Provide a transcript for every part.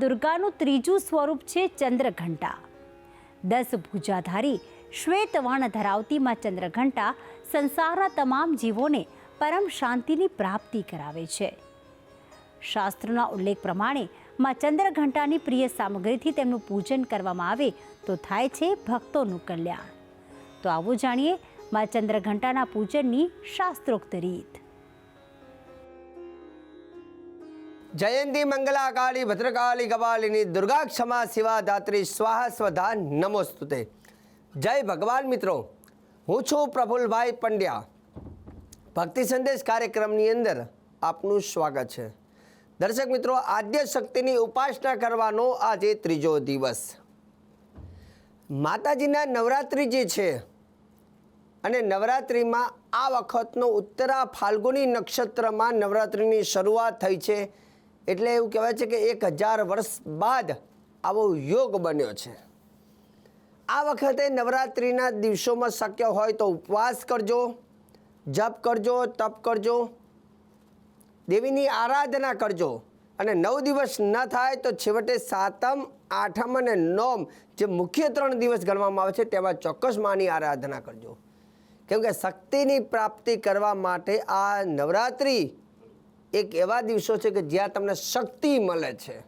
દુર્ગાનું ત્રીજું સ્વરૂપ છે ચંદ્રઘંટા. દસ ભુજાધારી શ્વેતવર્ણ ધરાવતી માં ચંદ્રઘંટા સંસારના તમામ જીવોને પરમ શાંતિની પ્રાપ્તિ કરાવે છે. શાસ્ત્રોના ઉલ્લેખ પ્રમાણે માં ચંદ્રઘંટાની પ્રિય સામગ્રીથી તેમનું પૂજન કરવામાં આવે તો થાય છે ભક્તોનું કલ્યાણ. તો આવો જાણીએ માં ચંદ્રઘંટાના પૂજનની શાસ્ત્રોક્ત રીત. જયંતી મંગલા કાળી ભદ્રકાળી કપાલિની દુર્ગા ક્ષમા શિવા ધાત્રી સ્વાહા સ્વધા નમોસ્તુતે જય ભગવાન મિત્રો હું છું પ્રફુલભાઈ પંડ્યા ભક્તિ સંદેશ કાર્યક્રમની અંદર આપનું સ્વાગત છે દર્શક મિત્રો આદ્ય શક્તિની ઉપાસના કરવાનો આજે ત્રીજો દિવસ માતાજીના નવરાત્રિ જે છે અને નવરાત્રિમાં આ વખતનો ઉત્તરા ફાલ્ગુની નક્ષત્રમાં નવરાત્રિની શરૂઆત થઈ છે એટલે એવું કહેવાય છે કે એક હજાર વર્ષ બાદ આવો યોગ બન્યો છે. આ વખતે નવરાત્રિના દિવસોમાં શક્ય હોય તો ઉપવાસ કરજો, જપ કરજો, તપ કરજો, દેવીની આરાધના કરજો. અને નવ દિવસ ન થાય તો છેવટે સાતમ, આઠમ અને નોમ જે મુખ્ય ત્રણ દિવસ ગણવામાં આવે છે તેમાં ચોક્કસ માની આરાધના કરજો. કેમ કે શક્તિની પ્રાપ્તિ કરવા માટે આ નવરાત્રિ એક એવા દિવસો છે કે જ્યાં તમને શક્તિ મળે છે.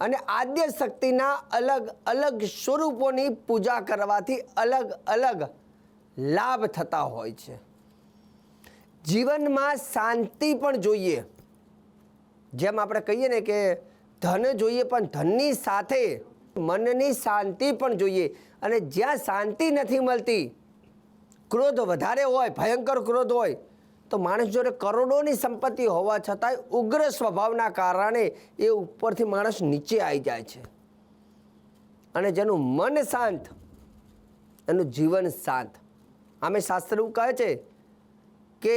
અને આદ્ય શક્તિના અલગ અલગ સ્વરૂપોની પૂજા કરવાથી અલગ અલગ લાભ થતા હોય છે. જીવનમાં શાંતિ પણ જોઈએ. જેમ આપણે કહીએ ને કે ધન જોઈએ પણ ધનની સાથે મનની શાંતિ પણ જોઈએ. અને જ્યાં શાંતિ નથી મળતી, ક્રોધ વધારે હોય, ભયંકર ક્રોધ હોય તો માણસ જોડે કરોડોની સંપત્તિ હોવા છતાંય ઉગ્ર સ્વભાવના કારણે એ ઉપરથી માણસ નીચે આવી જાય છે. અને જેનું મન શાંત, એનું જીવન શાંત. આમે શાસ્ત્ર એવું કહે છે કે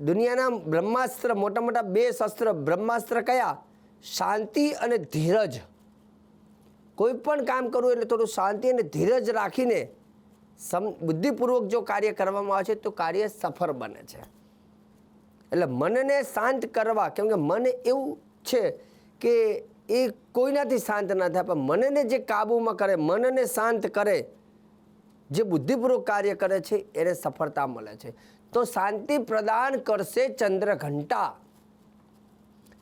દુનિયાના બ્રહ્માસ્ત્ર, મોટા મોટા બે શસ્ત્ર, બ્રહ્માસ્ત્ર કયા? શાંતિ અને ધીરજ. કોઈ પણ કામ કરવું એટલે થોડું શાંતિ અને ધીરજ રાખીને સમ, બુદ્ધિપૂર્વક જો કાર્ય કરવામાં આવે છે, તો કાર્ય સફળ બને છે. એટલે મનને શાંત કરવા, કેમ કે મન એવું છે કે એ કોઈનાથી શાંત ના થાય, પણ મનને જે કાબૂમાં કરે, મનને શાંત કરે, જે બુદ્ધિપૂર્વક કાર્ય કરે છે, એને સફળતા મળે છે. તો શાંતિ પ્રદાન કરશે ચંદ્રઘંટા.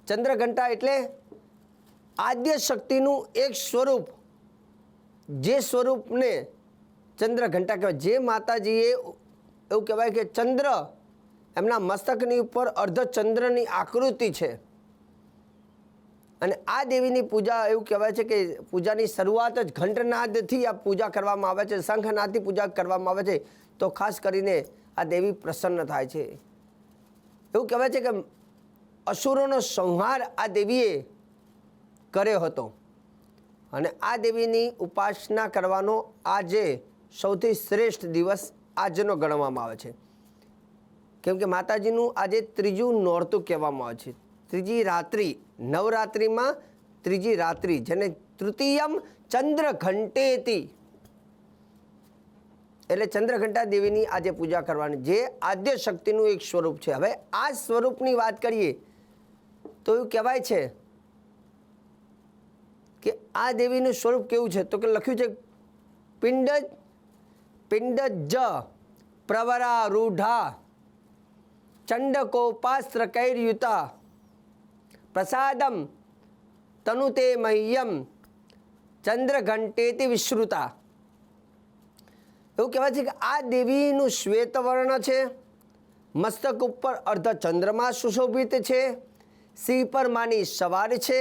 ચંદ્રઘંટા એટલે આદ્ય શક્તિનું એક સ્વરૂપ. જે સ્વરૂપને ચંદ્રઘંટા કહેવાય. જે માતાજીએ એવું કહેવાય કે ચંદ્ર એમના મસ્તકની ઉપર અર્ધચંદ્રની આકૃતિ છે. અને આ દેવીની પૂજા એવું કહેવાય છે કે પૂજાની શરૂઆત જ ઘંટનાદથી આ પૂજા કરવામાં આવે છે, શંખનાદથી પૂજા કરવામાં આવે છે. તો ખાસ કરીને આ દેવી પ્રસન્ન થાય છે. એવું કહેવાય છે કે અસુરોનો સંહાર આ દેવીએ કર્યો હતો. અને આ દેવીની ઉપાસના કરવાનો આજે સૌથી શ્રેષ્ઠ દિવસ આજનો ગણવામાં આવે છે. કેમ કે માતાજીનું આજે ત્રીજું નોરતું કહેવામાં આવે છે. ત્રીજી રાત્રિ, નવરાત્રિમાં ત્રીજી રાત્રિ, જેને તૃતીયમ ચંદ્ર ઘંટેતી એટલે ચંદ્રઘંટા દેવીની આજે પૂજા કરવાની, જે આદ્ય શક્તિનું એક સ્વરૂપ છે. હવે આ સ્વરૂપની વાત કરીએ, તો એવું કહેવાય છે કે આ દેવીનું સ્વરૂપ કેવું છે? તો કે લખ્યું છે, પિંડ પિંડ જ ચંડકોપાસ્ત્ર કૈર્યુતા પ્રસાદમ તનુતે મહ્યમ ચંદ્રઘંટેતી વિશ્રુતા. એવું કહેવાય છે કે આ દેવીનું શ્વેતવર્ણ છે, મસ્તક ઉપર અર્ધ ચંદ્રમા સુશોભિત છે, સિંહ પર માની સવાર છે,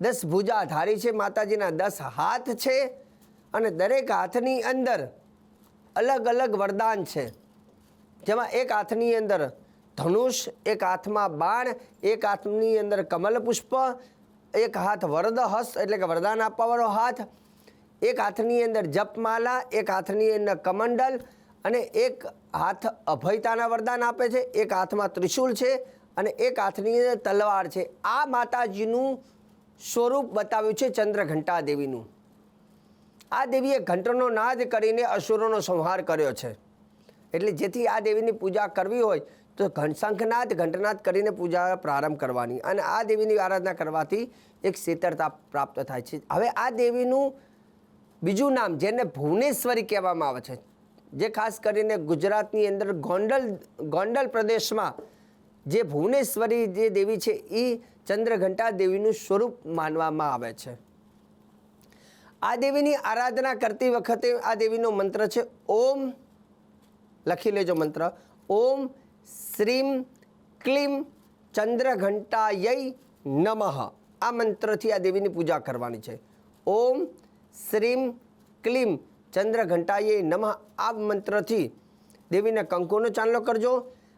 દસ ભુજાધારી છે, માતાજીના દસ હાથ છે અને દરેક હાથની અંદર અલગ અલગ વરદાન છે. જેમાં એક હાથની અંદર ધનુષ, એક હાથમાં બાણ, એક હાથની અંદર કમલ પુષ્પ એક હાથ વરદ હસ્ત એટલે કે વરદાન આપવાવાળો હાથ, એક હાથની અંદર જપમાલા, એક હાથની અંદર કમંડલ અને એક હાથ અભયતાના વરદાન આપે છે, એક હાથમાં ત્રિશૂલ છે અને એક હાથની અંદર તલવાર છે. આ માતાજીનું સ્વરૂપ બતાવ્યું છે ચંદ્રઘંટા દેવીનું. આ દેવીએ ઘંટનો નાદ કરીને અસુરોનો સંહાર કર્યો છે. એટલે જેથી આ દેવીની પૂજા કરવી હોય, તો શંખનાદ ઘંટનાદ કરીને પૂજા પ્રારંભ કરવાની અને આ દેવીની આરાધના કરવાથી એક શીતળતા પ્રાપ્ત થાય છે. હવે આ દેવીનું બીજું નામ, જેને ભુવનેશ્વરી કહેવામાં આવે છે, જે ખાસ કરીને ગુજરાતની અંદર ગોંડલ ગોંડલ પ્રદેશમાં જે ભુવનેશ્વરી જે દેવી છે એ ચંદ્રઘંટા દેવીનું સ્વરૂપ માનવામાં આવે છે. આ દેવીની આરાધના કરતી વખતે આ દેવીનો મંત્ર છે, ઓમ લખી લેજો મંત્ર, ઓમ શ્રીમ ક્લીમ ચંદ્રઘંટાય નમઃ આ મંત્રથી આ દેવીની પૂજા કરવાની છે. ઓમ શ્રીમ ક્લીમ ચંદ્રઘંટાયે નમઃ આ મંત્રથી દેવીને કંકુનો ચાંદલો કરજો.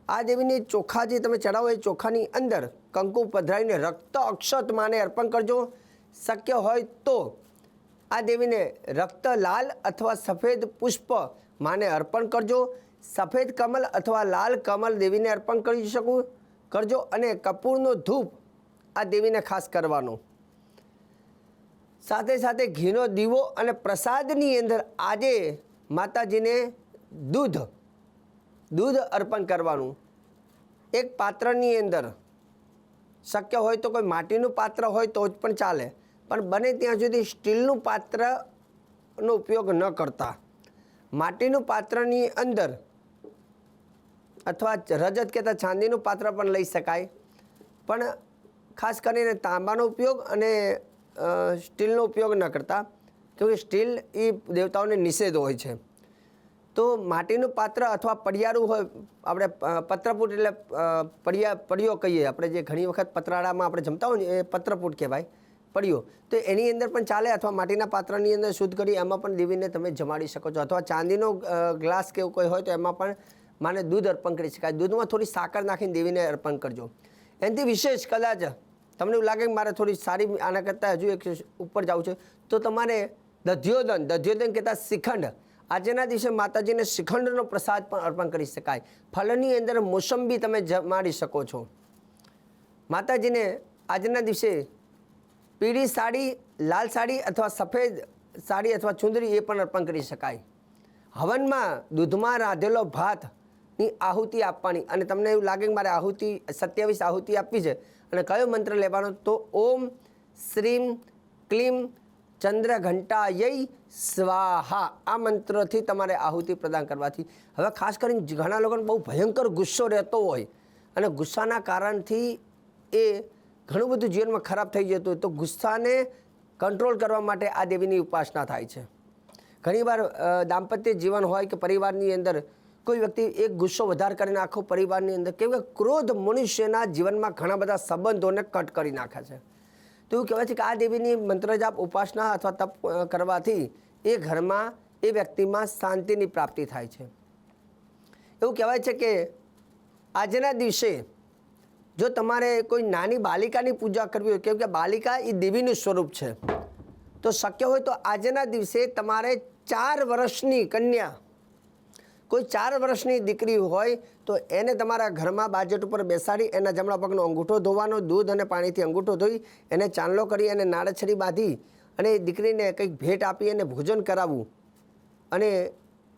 આ દેવીની ચોખા જે તમે ચડાવો એ ચોખાની અંદર કંકુ પધરાવીને રક્ત અક્ષત માને અર્પણ કરજો. શક્ય હોય તો આ દેવીને રક્ત લાલ અથવા સફેદ પુષ્પ માને અર્પણ કરજો. સફેદ કમલ અથવા લાલ કમલ દેવીને અર્પણ કરી શકું, કરજો અને કપૂરનો ધૂપ આ દેવીને ખાસ કરવાનો. સાથે સાથે ઘીનો દીવો અને પ્રસાદની અંદર આજે માતાજીને દૂધ દૂધ અર્પણ કરવાનું. એક પાત્રની અંદર શક્ય હોય તો કોઈ માટીનું પાત્ર હોય તો જ પણ ચાલે. પણ બને ત્યાં સુધી સ્ટીલનું પાત્રનો ઉપયોગ ન કરતા. માટીનું પાત્રની અંદર અથવા રજત કહેતા ચાંદીનું પાત્ર પણ લઈ શકાય. પણ ખાસ કરીને તાંબાનો ઉપયોગ અને સ્ટીલનો ઉપયોગ ન કરતા, કેમકે સ્ટીલ એ દેવતાઓને નિષેધ હોય છે. તો માટીનું પાત્ર અથવા પડિયારું હોય, આપણે પત્રપૂટ એટલે પડિયા, પડિયો કહીએ, આપણે જે ઘણી વખત પતરાળામાં આપણે જમતા હોય ને એ પત્રપૂટ કહેવાય. પડિયો, તો એની અંદર પણ ચાલે અથવા માટીના પાત્રની અંદર શુદ્ધ કરી એમાં પણ દેવીને તમે જમાડી શકો છો. અથવા ચાંદીનો ગ્લાસ કે એવું કોઈ હોય તો એમાં પણ માને દૂધ અર્પણ કરી શકાય. દૂધમાં થોડી સાકર નાખીને દેવીને અર્પણ કરજો. એનાથી વિશેષ કદાચ તમને એવું લાગે કે મારે થોડી સારી આના કરતાં હજુ એક ઉપર જવું છે, તો તમારે દધ્યોદન દધ્યોદન કહેતા શ્રીખંડ આજના દિવસે માતાજીને શ્રીખંડનો પ્રસાદ પણ અર્પણ કરી શકાય. ફળની અંદર મોસંબી તમે જમાડી શકો છો. માતાજીને આજના દિવસે પીળી સાડી, લાલ સાડી અથવા સફેદ સાડી અથવા ચુંદરી એ પણ અર્પણ કરી શકાય. હવનમાં દૂધમાં રાંધેલો ભાતની આહુતિ આપવાની. અને તમને એવું લાગે કે મારે આહુતિ, સત્યાવીસ આહુતિ આપવી છે અને કયો મંત્ર લેવાનો? તો ઓમ શ્રીમ ક્લીમ ચંદ્રઘંટાયય સ્વાહા. આ મંત્રથી તમારે આહુતિ પ્રદાન કરવાથી. હવે ખાસ કરીને ઘણા લોકોને બહુ ભયંકર ગુસ્સો રહેતો હોય. અને ગુસ્સાના કારણથી એ ઘણું બધું જીવનમાં ખરાબ થઈ જતું હોય તો ગુસ્સાને કંટ્રોલ કરવા માટે આ દેવીની ઉપાસના થાય છે. ઘણીવાર દાંપત્ય જીવન હોય કે પરિવારની અંદર કોઈ વ્યક્તિ એક ગુસ્સો વધારે કરીને આખો પરિવારની અંદર કેમ કે ક્રોધ મનુષ્યના જીવનમાં ઘણા બધા સંબંધોને કટ કરી નાખે છે. તો એવું કહેવાય છે કે આ દેવીની મંત્રજાપ, ઉપાસના અથવા તપ કરવાથી એ ઘરમાં, એ વ્યક્તિમાં શાંતિની પ્રાપ્તિ થાય છે. એવું કહેવાય છે કે આજના દિવસે જો તમારે કોઈ નાની બાલિકાની પૂજા કરવી હોય, કેમ કે બાલિકા એ દેવીનું સ્વરૂપ છે, તો શક્ય હોય તો આજના દિવસે તમારે ચાર વર્ષની કન્યા, કોઈ ચાર વર્ષની દીકરી હોય, તો એને તમારા ઘરમાં બાજેટ ઉપર બેસાડી, એના જમણા પગનો અંગૂઠો ધોવાનો, દૂધ અને પાણીથી અંગૂઠો ધોઈ, એને ચાંદલો કરી અને નાળછડી બાંધી અને એ દીકરીને કંઈક ભેટ આપી અને ભોજન કરાવવું. અને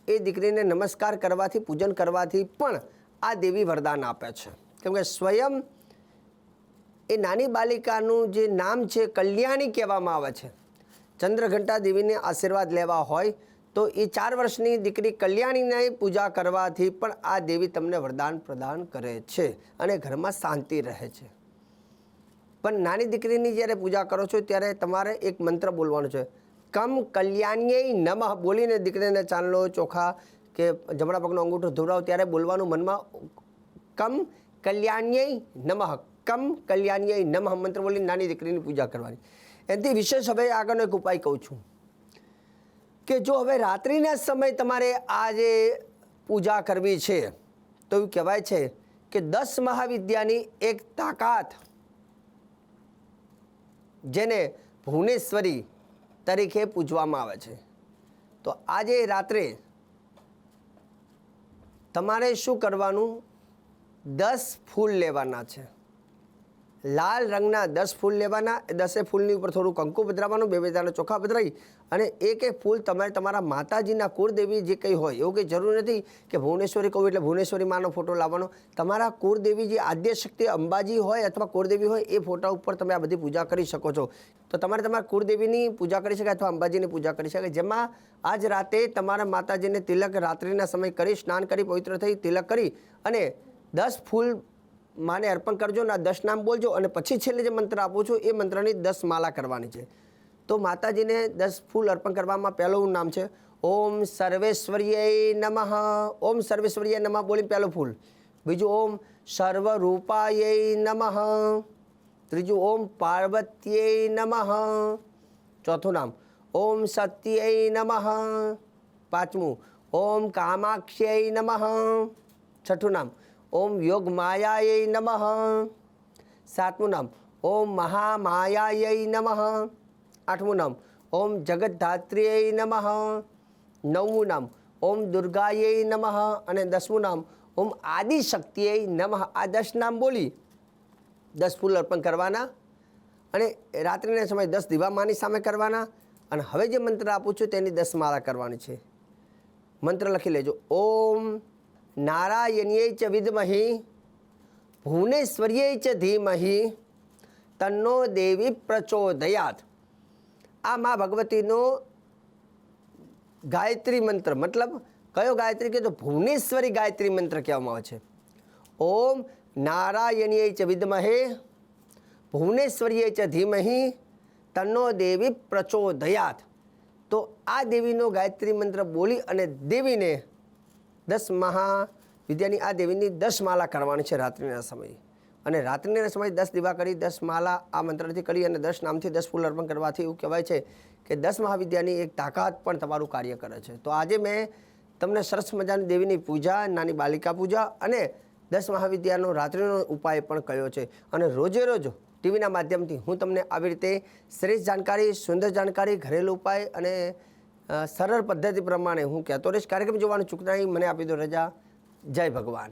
એ દીકરીને નમસ્કાર કરવાથી, પૂજન કરવાથી પણ આ દેવી વરદાન આપે છે. કેમ કે સ્વયં એ નાની બાલિકાનું જે નામ છે કલ્યાણી કહેવામાં આવે છે. ચંદ્રઘંટા દેવીને આશીર્વાદ લેવા હોય તો એ ચાર વર્ષની દીકરી કલ્યાણીને પૂજા કરવાથી પણ આ દેવી તમને વરદાન પ્રદાન કરે છે અને ઘરમાં શાંતિ રહે છે. પણ નાની દીકરીની જ્યારે પૂજા કરો છો ત્યારે તમારે એક મંત્ર બોલવાનો છે. કમ કલ્યાણ્ય નમઃ બોલીને દીકરીને ચાંદલો ચોખા કે જમણા પગનો અંગૂઠો ધોવડાવો ત્યારે બોલવાનું મનમાં કમ કલ્યાણ્ય નમઃ. કમ કલ્યાણ્યય નમઃ મંત્ર બોલીને નાની દીકરીની પૂજા કરવાની. એનાથી વિશેષ હવે આગળનો એક ઉપાય કહું છું. કે જો હવે રાત્રિના સમય તમારે આ જે પૂજા કરવી છે, તો એવું કહેવાય છે કે દસ મહાવિદ્યાની એક તાકાત જેને ભુવનેશ્વરી તરીકે પૂજવામાં આવે છે. તો આજે રાત્રે તમારે શું કરવાનું? દસ ફૂલ લેવાના છે. લાલ રંગના દસ ફૂલ લેવાના દસે ફૂલની ઉપર થોડું કંકુ પધરાવવાનું, બે બે દાણા ચોખા પધરાવી અને એક એક ફૂલ તમારે તમારા માતાજીના કુળદેવી જે કંઈ હોય, એવું કંઈ જરૂર નથી કે ભુવનેશ્વરી કહું એટલે ભુવનેશ્વરી માનો ફોટો લાવવાનો. તમારા કુળદેવી જે આદ્યશક્તિ અંબાજી હોય અથવા કુળદેવી હોય, એ ફોટા ઉપર તમે આ બધી પૂજા કરી શકો છો. તો તમારે તમારા કુળદેવીની પૂજા કરી શકાય અથવા અંબાજીની પૂજા કરી શકાય. જેમાં આજ રાતે તમારા માતાજીને તિલક રાત્રિના સમય કરી, સ્નાન કરી, પવિત્ર થઈ, તિલક કરી અને દસ ફૂલ માને અર્પણ કરજો અને દસ નામ બોલજો અને પછી છેલ્લે જે મંત્ર આપું છું એ મંત્રની દસ માલા કરવાની છે. તો માતાજીને દસ ફૂલ અર્પણ કરવામાં પહેલું નામ છે, ઓમ સર્વેશ્વર્ય નમઃ. ઓમ સર્વેશ્વર્ય નમઃ બોલી પહેલું ફૂલ. બીજું, ઓમ સર્વરૂપાય નમઃ. ત્રીજું, ઓમ પાર્વત્યે નમઃ. ચોથું નામ, ઓમ સત્ય નમઃ. પાંચમું, ઓમ કામાક્ષ્ય નમઃ. છઠ્ઠું નામ ઓમ યોગ માયાય નમઃ. સાતમું નામ, ઓમ મહામાયાય નમઃ. આઠમું નામ, ઓમ જગતધાત્રીય નમઃ. નવમું નામ, ઓમ દુર્ગાય નમઃ. અને દસમું નામ, ઓમ આદિશક્તિય નમઃ. આ દસ નામ બોલી દસ ફૂલ અર્પણ કરવાના અને રાત્રિના સમયે દસ દીવા માની સામે કરવાના. અને હવે જે મંત્ર આપું છું તેની દસ માળા કરવાની છે. મંત્ર લખી લેજો, ઓમ નારાયણ્ય ચ વિદ્મહી, ભુવનેશ્વરીય ચ ધીમહી, તન્નો દેવી પ્રચોદયાત. આ મા ભગવતીનો ગાયત્રી મંત્ર, મતલબ કયો ગાયત્રી કે તો ભુવનેશ્વરી ગાયત્રી મંત્ર કહેવામાં આવે છે. ઓમ નારાયણીય ચ વિદમહે, ભુવનેશ્વરીય ચ ધીમહી, તન્નો દેવી પ્રચોદયાત. તો આ દેવીનો ગાયત્રી મંત્ર બોલી અને દેવીને દસ મહા વિદ્યાની આ દેવીની દસ માલા કરવાની છે રાત્રિના સમયે. અને રાત્રિના સમયે દસ દીવા કરી, દસ માલા આ મંત્રથી કરી અને દસ નામથી દસ ફૂલ અર્પણ કરવાથી એવું કહેવાય છે કે દસ મહાવિદ્યાની એક તાકાત પણ તમારું કાર્ય કરે છે. તો આજે મેં તમને સરસ મજાની દેવીની પૂજા, નાની બાલિકા પૂજા અને દસ મહાવિદ્યાનો રાત્રિનો ઉપાય પણ કહ્યો છે. અને રોજે રોજ ટીવીના માધ્યમથી હું તમને આવી રીતે શ્રેષ્ઠ જાણકારી, સુંદર જાણકારી, ઘરેલું ઉપાય અને સરળ પદ્ધતિ પ્રમાણે હું કહેતો રહીશ. કાર્યક્રમ જોવાનું ચૂકતા મને આપી દો રજા. જય ભગવાન.